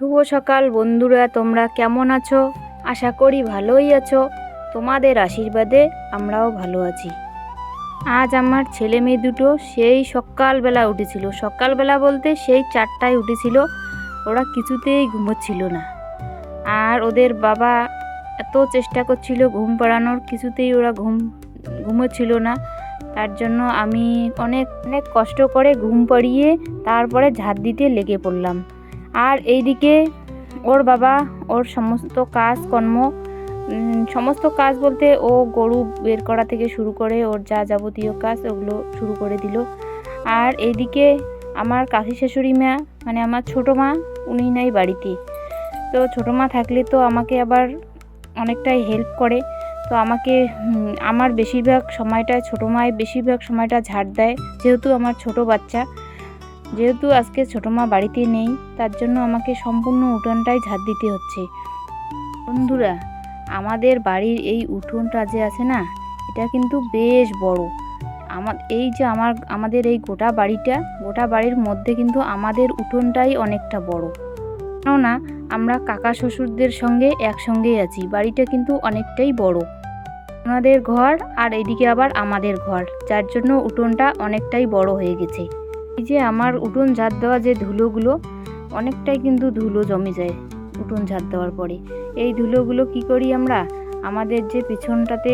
শুভ সকাল বন্ধুরা, তোমরা কেমন আছো? আশা করি ভালোই আছো। তোমাদের আশীর্বাদে আমরাও ভালো আছি। আজ আমার ছেলে মেয়ে দুটো সেই সকালবেলা উঠেছিল। সকালবেলা বলতে সেই চারটায় উঠেছিল। ওরা কিছুতেই ঘুমোচ্ছিল না। আর ওদের বাবা এত চেষ্টা করছিল ঘুম পাড়ানোর, কিছুতেই ওরা ঘুম, ঘুমোচ্ছিল না। তার জন্য আমি অনেক অনেক কষ্ট করে ঘুম পাড়িয়ে তারপরে ঝাঁট দিতে লেগে পড়লাম। আর এইদিকে ওর বাবা, ওর সমস্ত কাজকর্ম সমস্ত কাজ বলতে ও গরু বের করা থেকে শুরু করে ওর যা যাবতীয় কাজ ওগুলো শুরু করে দিল। আর এইদিকে আমার কাশি শাশুড়ি মা মানে আমার ছোটো মা, উনি নাই বাড়িতে। তো ছোটো মা থাকলে তো আমাকে আবার অনেকটাই হেল্প করে। তো আমাকে আমার বেশিরভাগ সময়টা ছোটো মায় বেশিরভাগ সময়টা ঝাড় দেয়, যেহেতু আমার ছোট বাচ্চা। যেহেতু আজকে ছোটো মা বাড়িতে নেই, তার জন্য আমাকে সম্পূর্ণ উঠোনটাই ঝাড় দিতে হচ্ছে। বন্ধুরা, আমাদের বাড়ির এই উঠোনটা যে আছে না, এটা কিন্তু বেশ বড়। আমার, এই যে আমার, আমাদের এই গোটা বাড়িটা, গোটা বাড়ির মধ্যে কিন্তু আমাদের উঠোনটাই অনেকটা বড়। কেননা, আমরা কাকা শ্বশুরদের সঙ্গে একসঙ্গেই আছি, বাড়িটা কিন্তু অনেকটাই বড়। ওনাদের ঘর আর এদিকে আবার আমাদের ঘর, যার জন্য উঠোনটা অনেকটাই বড় হয়ে গেছে। এই যে আমার উঠোন ঝাড় দেওয়া যে ধুলোগুলো, অনেকটাই কিন্তু ধুলো জমে যায় উঠোন ঝাড় দেওয়ার পরে। এই ধুলোগুলো কি করি আমরা? আমাদের যে পিছনটাতে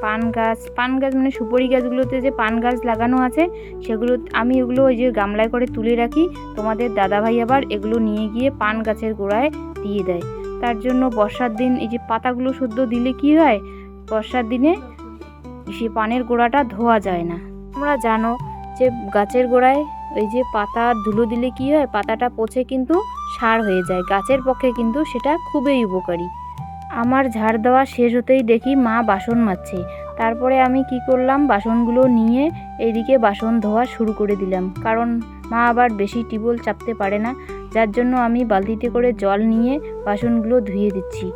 পান গাছ পান গাছ মানে সুপারি গাছগুলোতে যে পান গাছ লাগানো আছে, সেগুলো, আমি ওগুলো ওই যে গামলায় করে তুলে রাখি। তোমাদের দাদাভাই আবার এগুলো নিয়ে গিয়ে পান গাছের গোড়ায় দিয়ে দেয়। তার জন্য বর্ষার দিন এই যে পাতাগুলো শুদ্ধ দিলে কি হয়? বর্ষার দিনে সে পানের গোড়াটা ধোয়া যায় না। তোমরা জানো যে গাছের গোড়ায় ওই যে পাতা ধুলো দিলে কি হয়, পাতাটা পচে কিন্তু সার হয়ে যায়। গাছের পক্ষে কিন্তু সেটা খুবই উপকারী। আমার ঝাড় দেওয়া শেষ হতেই দেখি মা বাসন মাজছে। তারপরে আমি কি করলাম, বাসনগুলো নিয়ে এইদিকে বাসন ধোয়া শুরু করে দিলাম। কারণ মা আবার বেশি টিবল চাপতে পারে না, যার জন্য আমি বালতিতে করে জল নিয়ে বাসনগুলো ধুয়ে দিচ্ছি।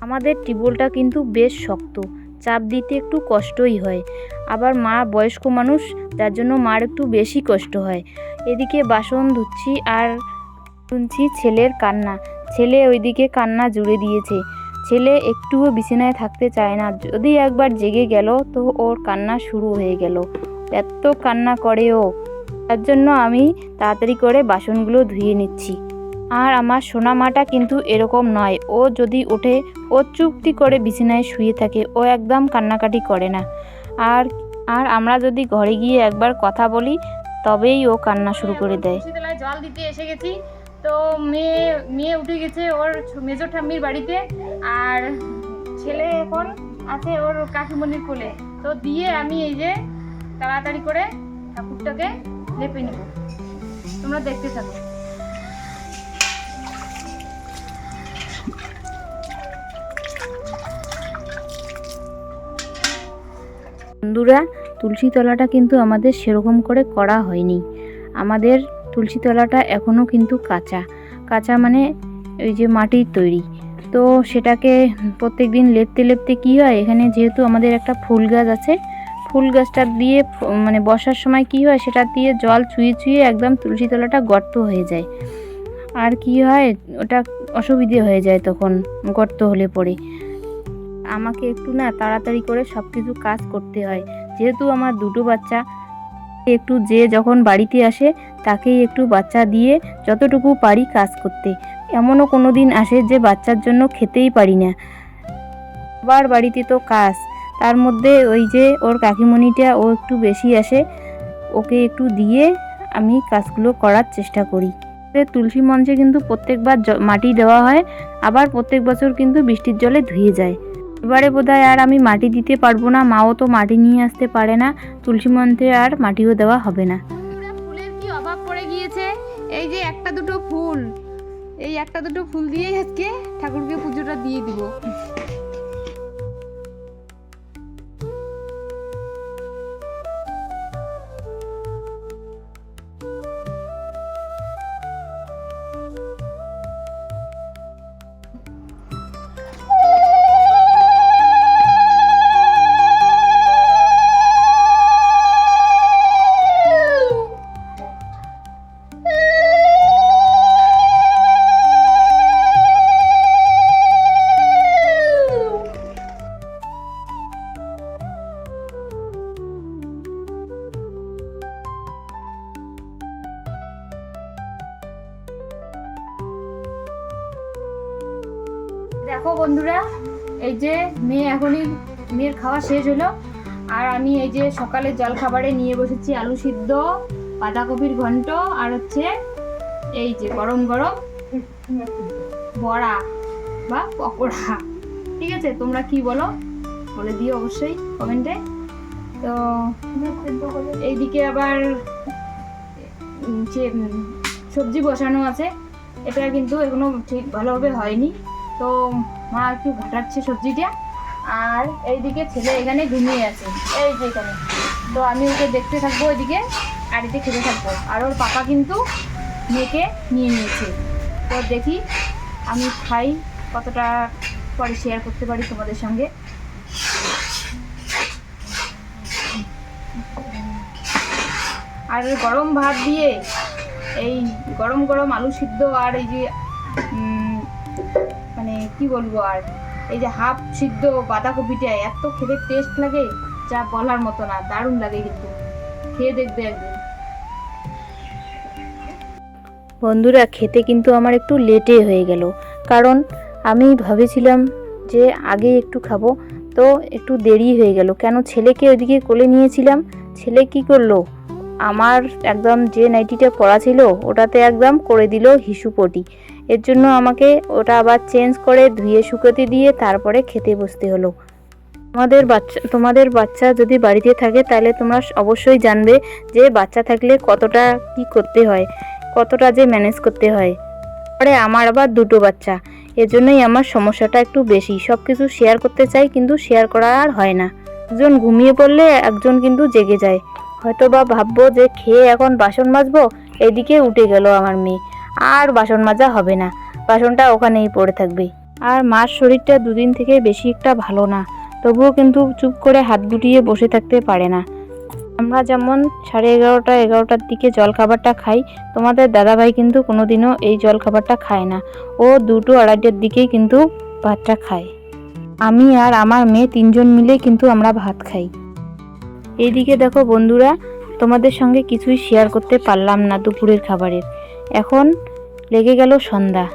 আমাদের টিবলটা কিন্তু বেশ শক্ত। চাপ দিতে একটু কষ্টই হয়। আবার মা বয়স্ক মানুষ যার জন্য মার একটু বেশি কষ্ট হয়। এদিকে বাসন ধুচ্ছি আর শুনছি ছেলের কান্না। ছেলে ওইদিকে কান্না জুড়ে দিয়েছে। ছেলে একটুও বিছানায় থাকতে চায় না। যদি একবার জেগে গেল, তো ওর কান্না শুরু হয়ে গেল। এত কান্না করে ও। তার জন্য আমি তাড়াতাড়ি করে বাসনগুলো ধুয়ে নিচ্ছি। আর আমার সোনা মাটা কিন্তু এরকম নয়। ও যদি ওঠে ও চুপটি করে বিছানায় শুয়ে থাকে, ও একদম কান্নাকাটি করে না। আর আর আমরা যদি ঘরে গিয়ে একবার কথা বলি, তবেই ও কান্না শুরু করে দেয়। জল দিতে এসে গেছি। তো মেয়ে মেয়ে উঠে গেছে ওর মেজর ঠাম্মির বাড়িতে। আর ছেলে এখন আছে ওর কাকিমণির কোলে। তো দিয়ে আমি এই যে তাড়াতাড়ি করে ঠাকুরটাকে লেপে নেব। তোমরা দেখতে থাকো। বন্ধুরা, তুলসী তলাটা কিন্তু আমাদের সেরকম করে করা হয়নি। আমাদের তুলসী তলাটা এখনও কিন্তু কাঁচা। কাঁচা মানে ওই যে মাটির তৈরি। তো সেটাকে প্রত্যেক দিন লেপতে লেপতে কী হয়, এখানে যেহেতু আমাদের একটা ফুল গাছ আছে, ফুল গাছটা দিয়ে মানে বর্ষার সময় কী হয়, সেটা দিয়ে জল চুইয়ে চুইয়ে একদম তুলসী তলাটা গর্ত হয়ে যায়। আর কি হয়, ওটা অসুবিধে হয়ে যায় তখন, গর্ত হলে পরে আমাকে একটু না তাড়াতাড়ি করে সব কিছু কাজ করতে হয়। যেহেতু আমার দুটো বাচ্চা, একটু যে যখন বাড়িতে আসে, তাকেই একটু বাচ্চা দিয়ে যতটুকু পারি কাজ করতে। এমনও কোনো দিন আসে যে বাচ্চার জন্য খেতেই পারি না। আবার বাড়িতে তো কাজ। তার মধ্যে ওই যে ওর কাকিমণিটা ও একটু বেশি আসে, ওকে একটু দিয়ে আমি কাজগুলো করার চেষ্টা করি। তুলসী মঞ্চে কিন্তু প্রত্যেকবার মাটি দেওয়া হয়, আবার প্রত্যেক বছর কিন্তু বৃষ্টির জলে ধুয়ে যায়। এবারে বোধহয় আর আমি মাটি দিতে পারব না, মাও তো মাটি নিয়ে আসতে পারে না, তুলসী মন্ত্রে আর মাটিও দেওয়া হবে না। ফুলের কি অভাব পড়ে গিয়েছে? এই যে একটা দুটো ফুল, এই একটা দুটো ফুল দিয়েই আজকে ঠাকুরকে পুজোটা দিয়ে দিব। দেখো বন্ধুরা, এই যে মেয়ে এখনই মেয়ের খাওয়া শেষ হলো। আর আমি এই যে সকালে জল খাবারে নিয়ে বসেছি আলু সিদ্ধ, বাঁধাকপির ঘন্ট, আর হচ্ছে এই যে গরম গরম বড়া বা পকোড়া। ঠিক আছে, তোমরা কি বলো? বলে দিও অবশ্যই কমেন্টে। তো এইদিকে আবার যে সবজি বসানো আছে, এটা কিন্তু এখনও ঠিক ভালোভাবে হয়নি। তো মা একটু ঘাটাচ্ছে সবজিটা, আর এইদিকে ছেলে এখানে ঘুমিয়ে আছে। এই যে এখানে। তো আমি ওকে দেখতে থাকব ওইদিকে আর এদিকে খেতে থাকব। আর ওর পাপা কিন্তু মেয়েকে নিয়ে নিয়েছে। তো দেখি আমি খাই কতটা পরে শেয়ার করতে পারি তোমাদের সঙ্গে। আর গরম ভাত দিয়ে এই গরম গরম আলু সিদ্ধ আর এই যে কি বলব আর? এই যে হাফ সিদ্ধ বাঁধাকপিটা, এত খেতে টেস্ট লাগে, যা বলার মতো না, দারুণ লাগে কিন্তু। খেয়ে দেখবে একদিন। বন্ধুরা, খেতে কিন্তু আমার একটু লেটে হয়ে গেল। কারণ আমি ভেবেছিলাম যে আগে একটু খাব, তো একটু দেরি হয়ে গেল। কেন ছেলেকে ওইদিকে কোলে নিয়েছিলাম? ছেলে কি করল? আমার একদম যে নাইটিটা পরা ছিল, ওটাতে একদম করে দিল হিসুপটি। এর জন্য আমাকে ওটা আবার চেঞ্জ করে ধুয়ে শুকোতে দিয়ে তারপরে খেতে বসতে হলো। তোমাদের বাচ্চা তোমাদের বাচ্চা যদি বাড়িতে থাকে তাহলে তোমরা অবশ্যই জানবে যে বাচ্চা থাকলে কতটা কি করতে হয়, কতটা যে ম্যানেজ করতে হয়। পরে আমার আবার দুটো বাচ্চা এজন্যই আমার সমস্যাটা একটু বেশি। সব কিছু শেয়ার করতে চাই কিন্তু শেয়ার করা আর হয় না। একজন ঘুমিয়ে পড়লে একজন কিন্তু জেগে যায়। হয়তো বা ভাববো যে খেয়ে এখন বাসন মাজবো, এদিকে উঠে গেল আমার মেয়ে। আর বাসন মাজা হবে না। বাসনটা ওখানেই পড়ে থাকবে। আর মার শরীরটা দুদিন থেকে বেশি একটা ভালো না, তবুও কিন্তু চুপ করে হাত গুটিয়ে বসে থাকতে পারে না। আমরা যেমন সাড়ে এগারোটা, এগারোটার দিকে জলখাবারটা খাই, তোমাদের দাদাভাই কিন্তু কোনোদিনও এই জলখাবারটা খায় না। ও দুটো আড়াইটার দিকেই কিন্তু ভাতটা খায়। আমি আর আমার মেয়ে তিনজন মিলে কিন্তু আমরা ভাত খাই। এইদিকে দেখো বন্ধুরা, তোমাদের সঙ্গে কিছুই শেয়ার করতে পারলাম না দুপুরের খাবারের। এখন লেগে গেল সন্ধ্যা।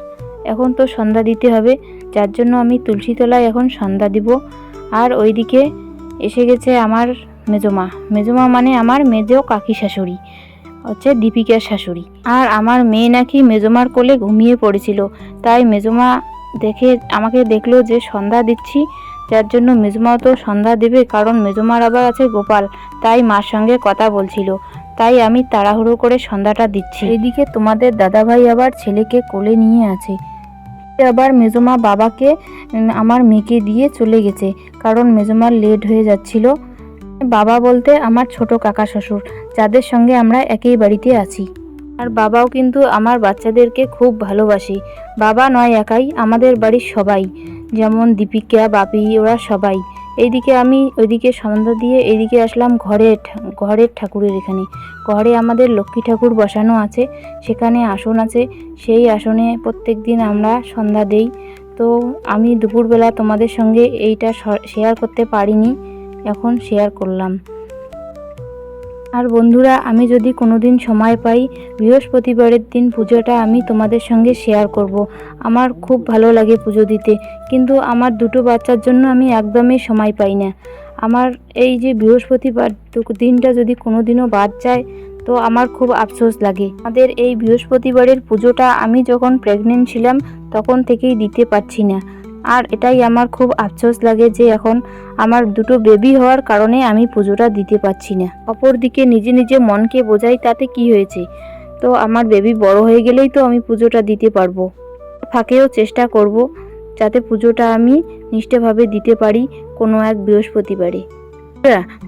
এখন তো সন্ধ্যা দিতে হবে, যার জন্য আমি তুলসী তলায় এখন সন্ধ্যা দিব। আর ওইদিকে এসে গেছে আমার মেজমা। মেজমা মানে আমার মেজ কাকি শাশুড়ি, হচ্ছে দীপিকার শাশুড়ি। আর আমার মেয়ে নাকি মেজমার কোলে ঘুমিয়ে পড়েছিল। তাই মেজমা দেখে, আমাকে দেখল যে সন্ধ্যা দিচ্ছি, যার জন্য মেজমাও তো সন্ধ্যা দেবে, কারণ মেজমার আবার আছে গোপাল। তাই মার সঙ্গে কথা বলছিল। তাই আমি তাড়াহুড়ো করে সন্ধ্যাটা দিচ্ছি। এদিকে তোমাদের দাদাভাই আবার ছেলেকে কোলে নিয়ে আছে। আবার মেজমা বাবাকে আমার মেয়েকে দিয়ে চলে গেছে, কারণ মেজমার লেট হয়ে যাচ্ছিল। বাবা বলতে আমার ছোট কাকা শ্বশুর, যাদের সঙ্গে আমরা একই বাড়িতে আছি। আর বাবাও কিন্তু আমার বাচ্চাদেরকে খুব ভালোবাসে। বাবা নয় একাই আমাদের বাড়ির সবাই, যেমন দীপিকা, বাপি, ওরা সবাই। এইদিকে আমি ওইদিকে সন্ধ্যা দিয়ে এইদিকে আসলাম ঘরের ঘরের ঠাকুরের এখানে। ঘরে আমাদের লক্ষ্মী ঠাকুর বসানো আছে, সেখানে আসন আছে। সেই আসনে প্রত্যেক দিন আমরা সন্ধ্যা দেই। তো আমি দুপুরবেলা তোমাদের সঙ্গে এইটা শেয়ার করতে পারিনি, এখন শেয়ার করলাম। আর বন্ধুরা, আমি যদি কোনো দিন সময় পাই, বৃহস্পতিবারের দিন পুজোটা আমি তোমাদের সঙ্গে শেয়ার করব। আমার খুব ভালো লাগে পুজো দিতে, কিন্তু আমার দুটো বাচ্চার জন্য আমি একদমই সময় পাই না। আমার এই যে বৃহস্পতিবার দিনটা যদি কোনো দিনও বাদ যায়, তো আমার খুব আফসোস লাগে। আমাদের এই বৃহস্পতিবারের পুজোটা আমি যখন প্রেগনেন্ট ছিলাম, তখন থেকেই দিতে পারছি না। আর এটাই আমার খুব আফসোস লাগে যে এখন আমার দুটো বেবি হওয়ার কারণে আমি পুজোটা দিতে পারছি না। অপরদিকে নিজে নিজে মনকে বোঝাই তাতে কি হয়েছে। তো আমার বেবি বড় হয়ে গেলেই তো আমি পুজোটা দিতে পারব। ফাঁকেও চেষ্টা করব যাতে পুজোটা আমি নিষ্ঠভাবে দিতে পারি কোনো এক বৃহস্পতিবারে।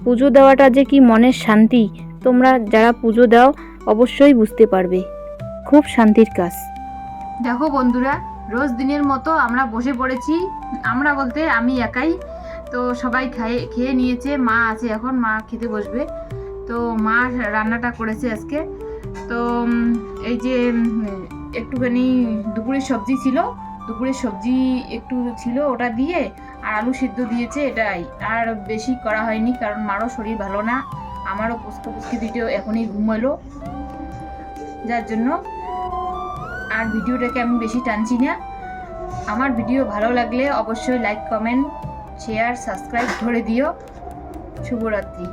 পুজো দেওয়াটা যে কি মনের শান্তি, তোমরা যারা পুজো দাও অবশ্যই বুঝতে পারবে। খুব শান্তির কাজ। দেখো বন্ধুরা রোজ দিনের মতো আমরা বসে পড়েছি। আমরা বলতে আমি একাই। তো সবাই খায়ে, খেয়ে নিয়েছে, মা আছে এখন, মা খেতে বসবে। তো মা রান্নাটা করেছে আজকে। তো এই যে একটুখানি দুপুরের সবজি ছিল। দুপুরের সবজি একটু ছিল ওটা দিয়ে, আর আলু সিদ্ধ দিয়েছে এটাই। আর বেশি করা হয়নি কারণ মারও শরীর ভালো না। আমারও পুস্কো পুস্কি দিতেও এখনই ঘুমালো যার জন্য আর ভিডিওটাকে আমি বেশি টানছি না। আমার ভিডিও ভালো লাগলে অবশ্যই লাইক কমেন্ট শেয়ার সাবস্ক্রাইব করে দিও। শুভরাত্রি।